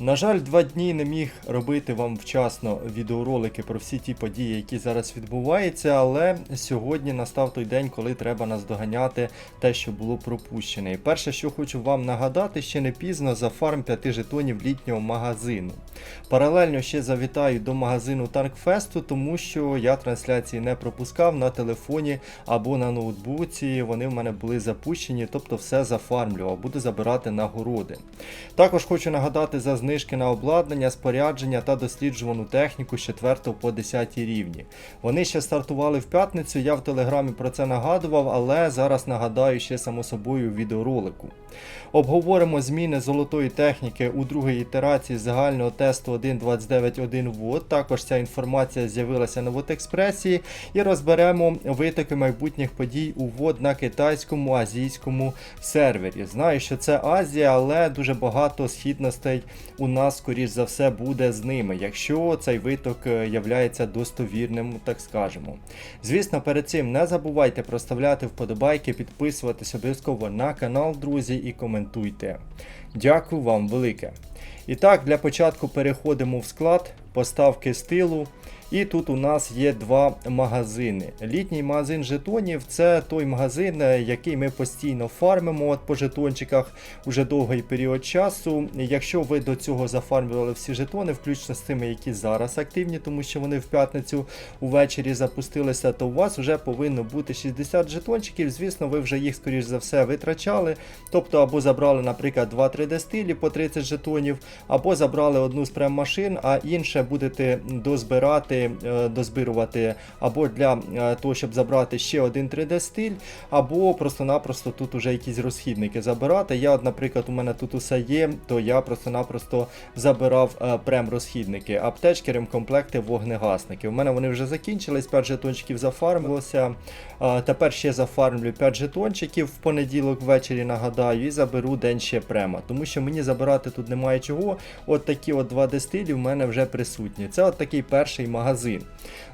На жаль, два дні не міг робити вам вчасно відеоролики про всі ті події, які зараз відбуваються, але сьогодні настав той день, коли треба наздоганяти те, що було пропущене. І перше, що хочу вам нагадати, ще не пізно за фарм 5 жетонів літнього магазину. Паралельно ще завітаю до магазину Танкфесту, тому що я трансляції не пропускав на телефоні або на ноутбуці. Вони в мене були запущені, тобто все зафармлював, буду забирати нагороди. Також хочу нагадати за знижки на обладнання, спорядження та досліджувану техніку з 4 по 10 рівні. Вони ще стартували в п'ятницю, я в телеграмі про це нагадував, але зараз нагадаю ще само собою в відеоролику. Обговоримо зміни золотої техніки у другій ітерації загального тесту 1.29.1 ввод. Також ця інформація з'явилася на Вотекспресі і розберемо витоки майбутніх подій у ввод на китайському азійському сервері. Знаю, що це Азія, але дуже багато східностей у нас, скоріш за все, буде з ними, якщо цей виток е, являється достовірним, так скажемо. Звісно, перед цим не забувайте проставляти вподобайки, підписуватись обов'язково на канал, друзі, і коментуйте. Дякую вам велике. І так, для початку переходимо в склад поставки стилу. І тут у нас є два магазини. Літній магазин жетонів це той магазин, е, який ми постійно фармимо от по жетончиках уже довгий період часу. Якщо ви до цього зафармлювали всі жетони, включно з тими, які зараз активні, тому що вони в п'ятницю увечері запустилися, то у вас вже повинно бути 60 жетончиків. Звісно, ви вже їх, скоріш за все, витрачали. Тобто, або забрали, наприклад, 2 3D стилі по 30 жетонів, або забрали одну з прем-машин, а інше будете дозбирати, е, дозбирувати або для е, того, щоб забрати ще один 3D стиль, або просто-напросто тут уже якісь розхідники забирати. Я, наприклад, у мене тут усе є, то я просто-напросто забирав е, прем-розхідники, аптечки, ремкомплекти, вогнегасники. У мене вони вже закінчились, 5 жетончиків зафармилося. Тепер ще зафармлю 5 жетончиків в понеділок ввечері, нагадаю, і заберу день ще према. Тому що мені забирати тут немає чого. От такі от 2D стилі в мене вже присутні. Це от такий перший магазин.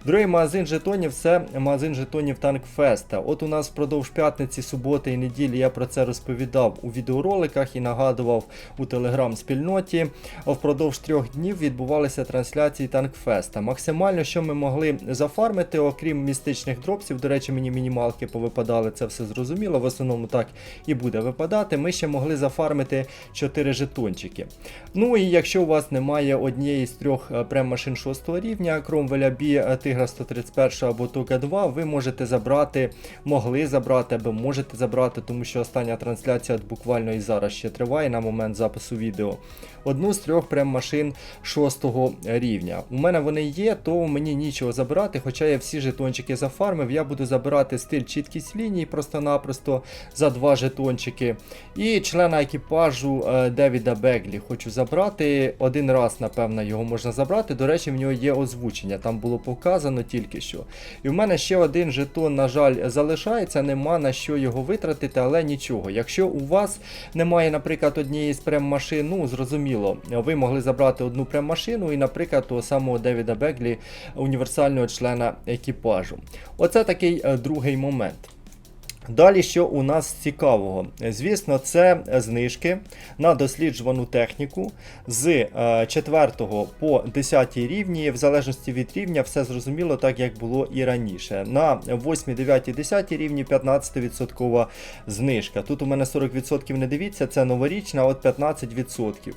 Другий магазин жетонів це магазин жетонів Танкфеста. От у нас впродовж п'ятниці, суботи і неділі я про це розповідав у відеороликах і нагадував у телеграм-спільноті. Впродовж трьох днів відбувалися трансляції Танкфеста. Максимально, що ми могли зафармити, окрім містичних дропсів, до речі, мені мінімалки повипадали, це все зрозуміло. В основному так і буде випадати. Ми ще могли зафармити 4 жетончики. Ну і якщо у вас немає однієї з трьох е, прем-машин 6 рівня, Кромвеля B, Тигра 131 або Тока 2, ви можете забрати, могли забрати або можете забрати, тому що остання трансляція буквально і зараз ще триває на момент запису відео. Одну з трьох прем-машин 6 рівня. У мене вони є, то мені нічого забирати, хоча я всі жетончики зафармив. Я буду забирати стиль чіткість ліній просто-напросто за два жетончики. І члена екіпажу е, Девіда Беглі хочу забрати. Один раз, напевно, його можна забрати. До речі, в нього є озвучення, там було показано тільки що. І в мене ще один жетон, на жаль, залишається, нема на що його витратити, але нічого. Якщо у вас немає, наприклад, однієї з прем-машин, ну зрозуміло, ви могли забрати одну прем-машину і, наприклад, того самого Девіда Беглі, універсального члена екіпажу. Оце такий е, другий момент. Далі, що у нас цікавого? Звісно, це знижки на досліджувану техніку з е, 4 по 10 рівні, в залежності від рівня, все зрозуміло, так як було і раніше. На 8, 9, 10 рівні 15% знижка. Тут у мене 40% не дивіться, це новорічна, от 15%.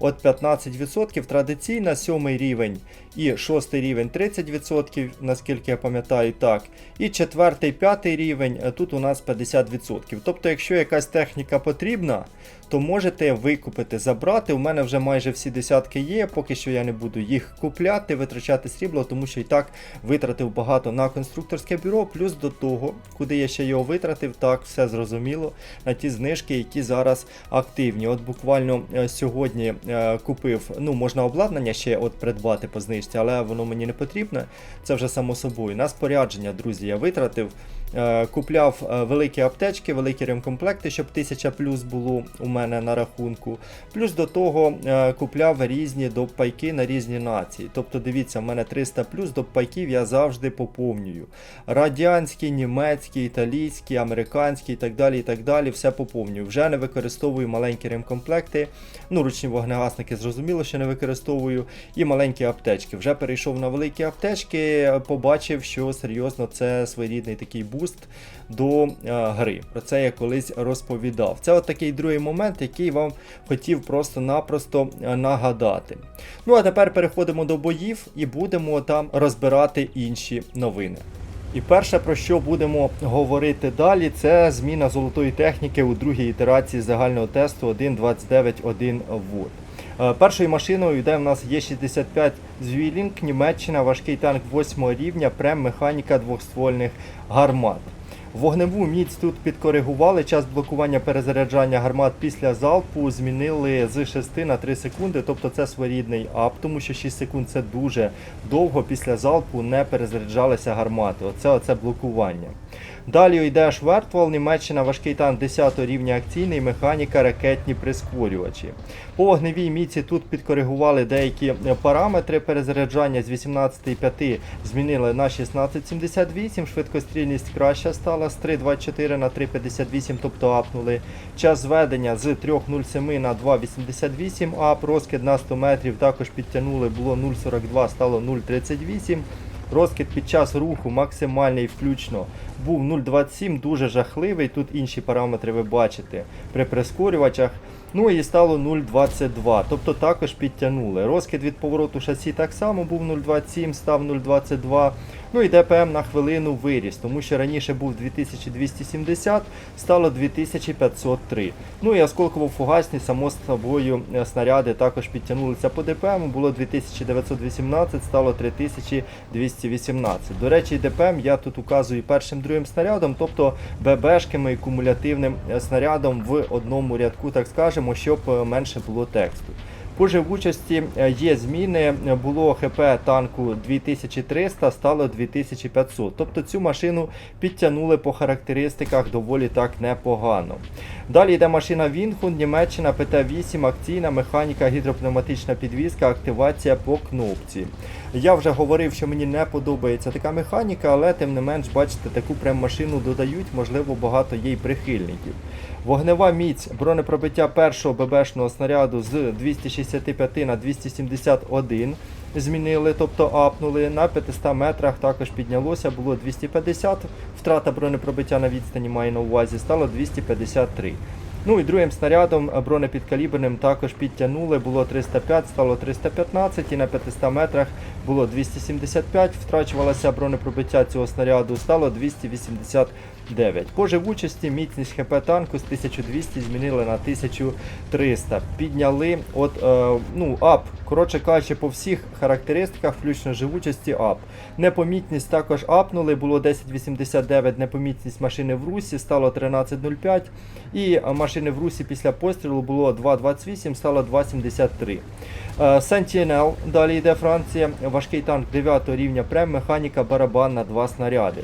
От 15% традиційна, 7 рівень і 6 рівень 30%, наскільки я пам'ятаю, так. І 4, 5 рівень, тут у нас 50%. Тобто, якщо якась техніка потрібна, то можете викупити, забрати. У мене вже майже всі десятки є, поки що я не буду їх купляти, витрачати срібло, тому що і так витратив багато на конструкторське бюро, плюс до того, куди я ще його витратив, так, все зрозуміло, на ті знижки, які зараз активні. От буквально е, сьогодні е, купив, ну, можна обладнання ще от придбати по знижці, але воно мені не потрібне. Це вже само собою. На спорядження, друзі, я витратив купляв е, великі аптечки, великі ремкомплекти, щоб 1000 плюс було у мене на рахунку. Плюс до того е, купляв різні допайки на різні нації. Тобто, дивіться, в мене 300 плюс допайків я завжди поповнюю. Радянські, німецькі, італійські, американські і так далі. і так далі, Все поповнюю. Вже не використовую маленькі ремкомплекти. Ну, ручні вогнегасники, зрозуміло, що не використовую. І маленькі аптечки. Вже перейшов на великі аптечки, побачив, що серйозно це своєрідний такий буст до е, гри. Про це я колись розповідав. Це от такий другий момент, який вам хотів просто-напросто е, нагадати. Ну а тепер переходимо до боїв і будемо там розбирати інші новини. І перше, про що будемо говорити далі, це зміна золотої техніки у другій ітерації загального тесту 1.29.1 вод. Е, Першою машиною йде в нас Є65 Звілінг, Німеччина, важкий танк 8 рівня, прем механіка двохствольних гармат. Вогневу міць тут підкоригували. Час блокування перезаряджання гармат після залпу змінили з 6 на 3 секунди. Тобто це своєрідний ап, тому що 6 секунд це дуже довго. Після залпу не перезаряджалися гармати. Оце оце блокування. Далі йде Швертвол, Німеччина, важкий танк 10 рівня акційний, механіка, ракетні прискорювачі. По вогневій міці тут підкоригували деякі е, параметри перезаряджання з 18,5 змінили на 16,78, швидкострільність краща стала з 3,24 на 3,58, тобто апнули. Час зведення з 3,07 на 2,88 ап, розкид на 100 метрів також підтягнули, було 0,42, стало 0,38. Розкид під час руху максимальний включно був 0,27, дуже жахливий. Тут інші параметри ви бачите при прискорювачах. Ну і стало 0,22, тобто також підтягнули. Розкид від повороту шасі так само був 0,27, став 0,22. Ну і ДПМ на хвилину виріс, тому що раніше був 2270, стало 2503. Ну і осколково-фугасні, само собою, е, снаряди також підтягнулися по ДПМ, було 2918, стало 3218. До речі, ДПМ я тут указую першим другим снарядом, тобто ББшками і кумулятивним е, снарядом в одному рядку, так скажемо, щоб е, менше було тексту. По живучості е, є зміни. Було ХП танку 2300, стало 2500. Тобто цю машину підтягнули по характеристиках доволі так непогано. Далі йде машина Вінхун, Німеччина, ПТ-8, акційна механіка, гідропневматична підвізка, активація по кнопці. Я вже говорив, що мені не подобається така механіка, але тим не менш, бачите, таку прям машину додають, можливо, багато є й прихильників. Вогнева міць бронепробиття першого ББшного снаряду з 265 на 271 змінили, тобто апнули. На 500 метрах також піднялося, було 250. Втрата бронепробиття на відстані має на увазі, стало 253. Ну і другим снарядом бронепідкаліберним також підтягнули, було 305, стало 315 і на 500 метрах було 275, втрачувалося бронепробиття цього снаряду, стало 289. По живучості міцність ХП танку з 1200 змінили на 1300. Підняли от, е, ну, ап, коротше кажучи, по всіх характеристиках, включно живучості ап. Непомітність також апнули, було 1089 непомітність машини в русі, стало 13.05. І машини в русі після пострілу було 2.28, стало 2.73. Е, Sentinel, далі йде Франція, важкий танк 9 рівня прем, механіка барабан на 2 снаряди.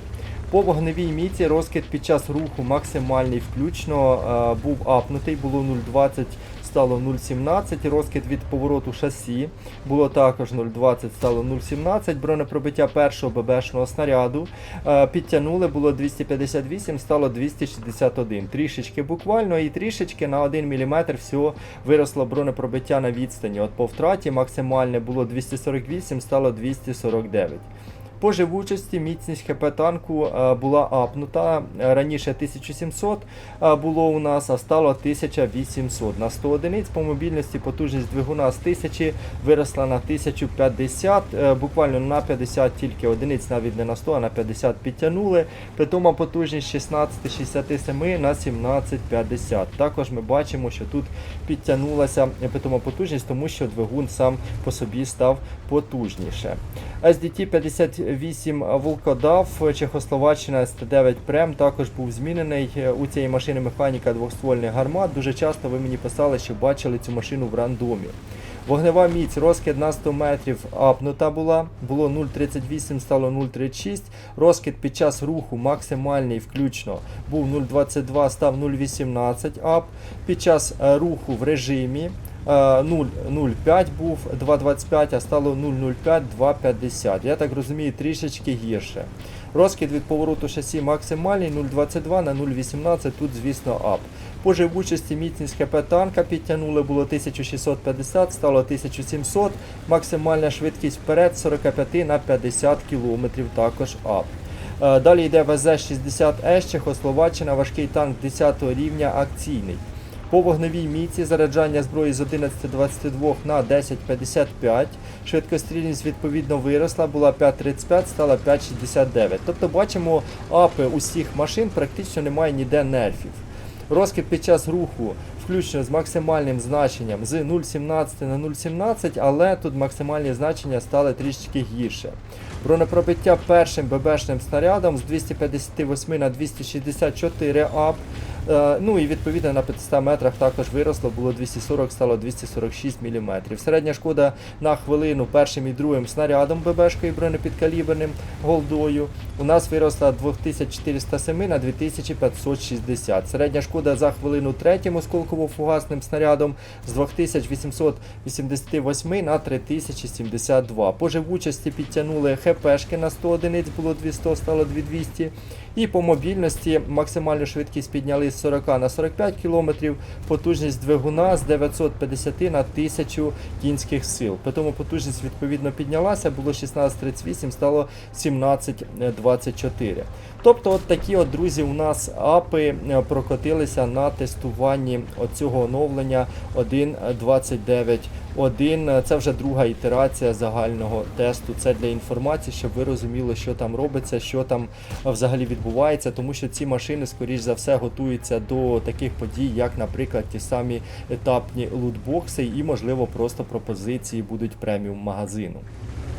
По вогневій міці розкид під час руху максимальний включно е, був апнутий, було 0,20, стало 0,17. Розкид від повороту шасі було також 0,20, стало 0,17. Бронепробиття першого ББшного снаряду е, підтягнули, було 258, стало 261. Трішечки буквально і трішечки на 1 мм всього виросло бронепробиття на відстані. От по втраті максимальне було 248, стало 249. По живучості міцність ХП танку е, була апнута. Е, Раніше 1700 е, було у нас, а стало 1800. На 100 одиниць по мобільності потужність двигуна з 1000 виросла на 1050, е, буквально на 50 тільки одиниць, навіть не на 100, а на 50 підтягнули. Питома потужність 1667 на 1750. Також ми бачимо, що тут підтягнулася питома потужність, тому що двигун сам по собі став потужніше. SDT 58 Волкодав, Чехословаччина СТ9 Прем також був змінений. У цієї машини механіка двохствольних гармат. Дуже часто ви мені писали, що бачили цю машину в рандомі. Вогнева міць, розкид на 100 метрів апнута була. Було 0,38, стало 0,36. Розкид під час руху максимальний включно був 0,22, став 0,18 ап. Під час е, руху в режимі е, 0,05 був 2,25, а стало 0,05, 2,50. Я так розумію, трішечки гірше. Розкид від повороту шасі максимальний 0,22 на 0,18, тут, звісно, ап. По живучості міцність ХП танка підтягнули, було 1650, стало 1700. Максимальна швидкість вперед 45 на 50 км, також ап. Е, Далі йде ВЗ-60С, Чехословаччина, важкий танк 10 рівня акційний. По вогневій міці заряджання зброї з 11.22 на 10.55. Швидкострільність відповідно виросла, була 5.35, стала 5.69. Тобто бачимо, апи усіх машин практично немає ніде нерфів. Розкид під час руху включно з максимальним значенням з 0,17 на 0,17, але тут максимальні значення стали трішки гірше. Бронепробиття першим ББшним снарядом з 258 на 264 ап. Е, Ну і відповідно на 500 метрах також виросло, було 240, стало 246 мм. Середня шкода на хвилину першим і другим снарядом ББшкою бронепідкаліберним голдою. У нас виросла 2407 на 2560. Середня шкода за хвилину третім осколково-фугасним снарядом з 2888 на 3072. По живучості підтягнули ХПшки на 100 одиниць, було 200, стало 2200. І по мобільності максимальну швидкість підняли з 40 на 45 км, потужність двигуна з 950 на 1000 кінських сил. При тому потужність відповідно піднялася, було 1638, стало 1724. Тобто, от такі от друзі, у нас апи е, прокотилися на тестуванні оцього оновлення 1.29.1. Це вже друга ітерація загального тесту. Це для інформації, щоб ви розуміли, що там робиться, що там взагалі відбувається, тому що ці машини, скоріш за все, готуються до таких подій, як, наприклад, ті самі етапні лутбокси, і, можливо, просто пропозиції будуть преміум магазину.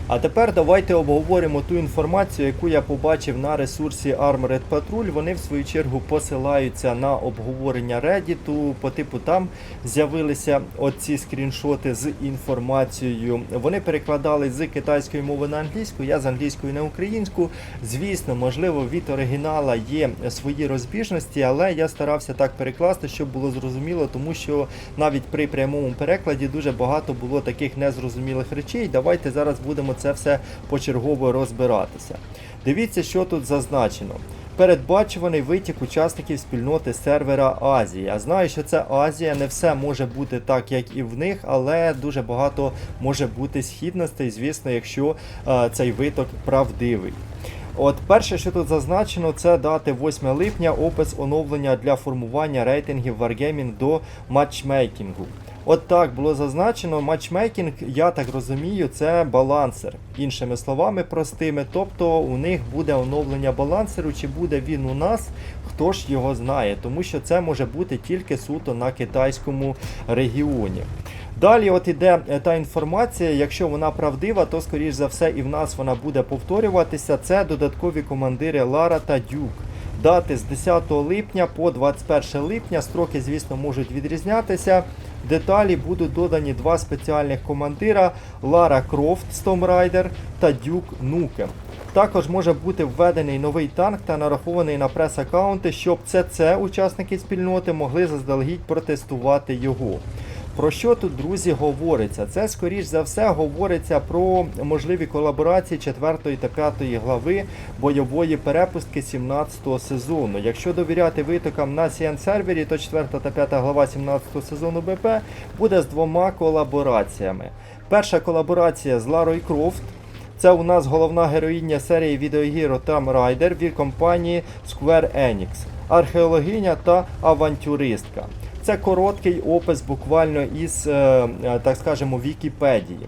А тепер давайте обговоримо ту інформацію, яку я побачив на ресурсі Armored Patrol. Вони в свою чергу посилаються на обговорення Reddit, по типу там з'явилися оці скріншоти з інформацією. Вони перекладали з китайської мови на англійську, я з англійської на українську. Звісно, можливо, від оригінала є свої розбіжності, але я старався так перекласти, щоб було зрозуміло, тому що навіть при прямому перекладі дуже багато було таких незрозумілих речей. Давайте зараз будемо це все почергово розбиратися. Дивіться, що тут зазначено. Передбачуваний витік учасників спільноти сервера Азії. Я знаю, що це Азія, не все може бути так, як і в них, але дуже багато може бути східностей, звісно, якщо е, цей виток правдивий. От перше, що тут зазначено, це дати 8 липня опис оновлення для формування рейтингів Wargaming до матчмейкінгу. От так було зазначено. Матчмейкінг, я так розумію, це балансер. Іншими словами, простими. Тобто у них буде оновлення балансеру, чи буде він у нас, хто ж його знає, тому що це може бути тільки суто на китайському регіоні. Далі, от іде е, та інформація, якщо вона правдива, то скоріш за все і в нас вона буде повторюватися. Це додаткові командири Лара та Дюк. Дати з 10 липня по 21 липня. Строки, звісно, можуть відрізнятися. Деталі будуть додані два спеціальних командира Лара Крофт Rider та Дюк Нукем. Також може бути введений новий танк та нарахований на прес-аккаунти, щоб ЦЦ учасники спільноти могли заздалегідь протестувати його. Про що тут, друзі, говориться? Це, скоріш за все, говориться про можливі колаборації 4 та 5 глави бойової перепустки 17 сезону. Якщо довіряти витокам на CN сервері, то 4 та 5 глава 17 сезону БП буде з двома колабораціями. Перша колаборація з Ларою Крофт. Це у нас головна героїня серії відеоігр Tom Raider від компанії Square Enix, археологиня та авантюристка. Це короткий опис буквально із, е, е, так скажемо, Вікіпедії.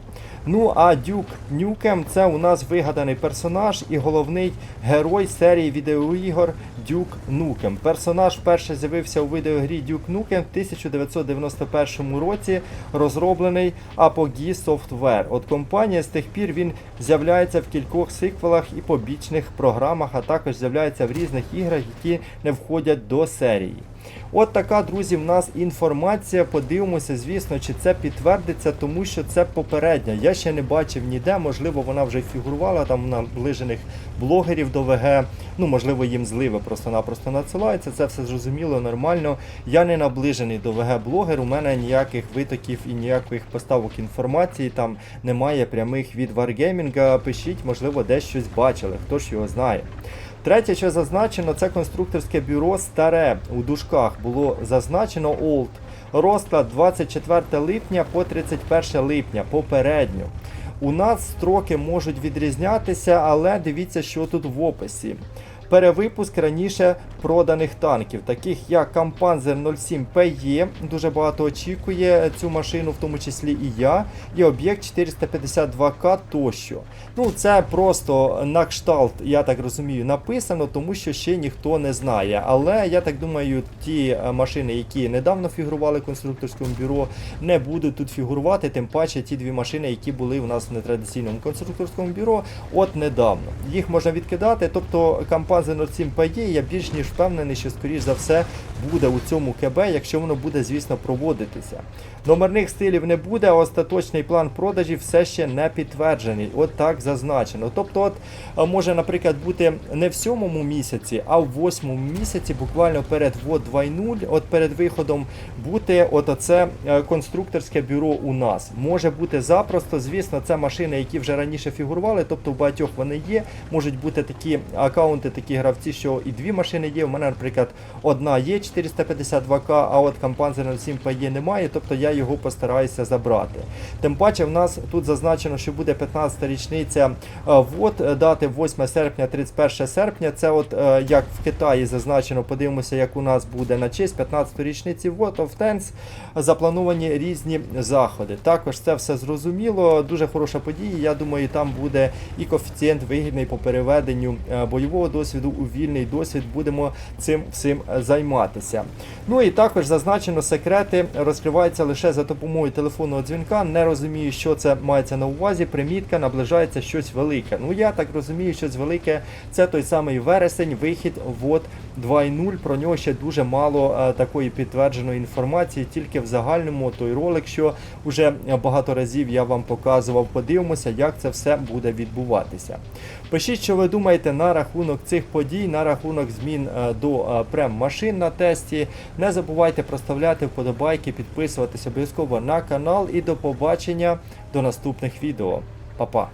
Ну а Дюк Нюкем це у нас вигаданий персонаж і головний герой серії відеоігор Дюк Нукем. Персонаж вперше з'явився у відеогрі Дюк Нукем в 1991 році, розроблений Apogee Software. От компанія з тих пір він з'являється в кількох сиквелах і побічних програмах, а також з'являється в різних іграх, які не входять до серії. От така, друзі, в нас інформація. Подивимося, звісно, чи це підтвердиться, тому що це попередня. Я ще не бачив ніде, можливо, вона вже фігурувала там на наближених блогерів до ВГ. Ну, можливо, їм зливи просто-напросто надсилаються. Це все зрозуміло, нормально. Я не наближений до ВГ-блогер, у мене ніяких витоків і ніяких поставок інформації там немає прямих від Wargaming. Пишіть, можливо, десь щось бачили, хто ж його знає. Третє, що зазначено, це конструкторське бюро старе у дужках було зазначено Old. Розклад 24 липня по 31 липня попередньо. У нас строки можуть відрізнятися, але дивіться, що тут в описі. Перевипуск раніше проданих танків, таких як Кампанзер 07 PE, дуже багато очікує цю машину, в тому числі і я, і об'єкт 452К тощо. Ну, це просто на кшталт, я так розумію, написано, тому що ще ніхто не знає. Але я так думаю, ті е, машини, які недавно фігурували в конструкторському бюро, не будуть тут фігурувати, тим паче ті дві машини, які були у нас в нетрадиційному конструкторському бюро, от недавно. Їх можна відкидати, тобто Кампанзер 07 PE, я більш ніж впевнений, що скоріш за все буде у цьому КБ, якщо воно буде, звісно, проводитися. Номерних стилів не буде, а остаточний план продажів все ще не підтверджений. От так зазначено. Тобто, от може, наприклад, бути не в сьомому місяці, а в восьмому місяці, буквально перед ВОД 2.0, от перед виходом, бути от оце е, конструкторське бюро у нас. Може бути запросто, звісно, це машини, які вже раніше фігурували, тобто в багатьох вони є. Можуть бути такі аккаунти, такі гравці, що і дві машини є. У мене, наприклад, одна є 452К, а от Кампанзер 07 є немає, тобто я його постараюся забрати. Тим паче, в нас тут зазначено, що буде 15-та річниця е, ВОД, е, дати 8 серпня, 31 серпня. Це от е, як в Китаї зазначено, подивимося, як у нас буде на честь 15-ї річниці of Tanks заплановані різні заходи. Також це все зрозуміло, дуже хороша подія. Я думаю, там буде і коефіцієнт вигідний по переведенню бойового досвіду у вільний досвід. Будемо цим всім займатися. Ну і також зазначено, секрети розкриваються лише за допомогою телефонного дзвінка. Не розумію, що це мається на увазі. Примітка наближається щось велике. Ну я так розумію, щось велике це той самий вересень, вихід ВОД 2.0. Про нього ще дуже мало е, такої підтвердженої інформації, тільки в загальному той ролик, що вже багато разів я вам показував. Подивимося, як це все буде відбуватися. Пишіть, що ви думаєте на рахунок цих подій, на рахунок змін е, до е, прем-машин на тесті. Не забувайте проставляти вподобайки, підписуватися обов'язково на канал і до побачення до наступних відео. Па-па!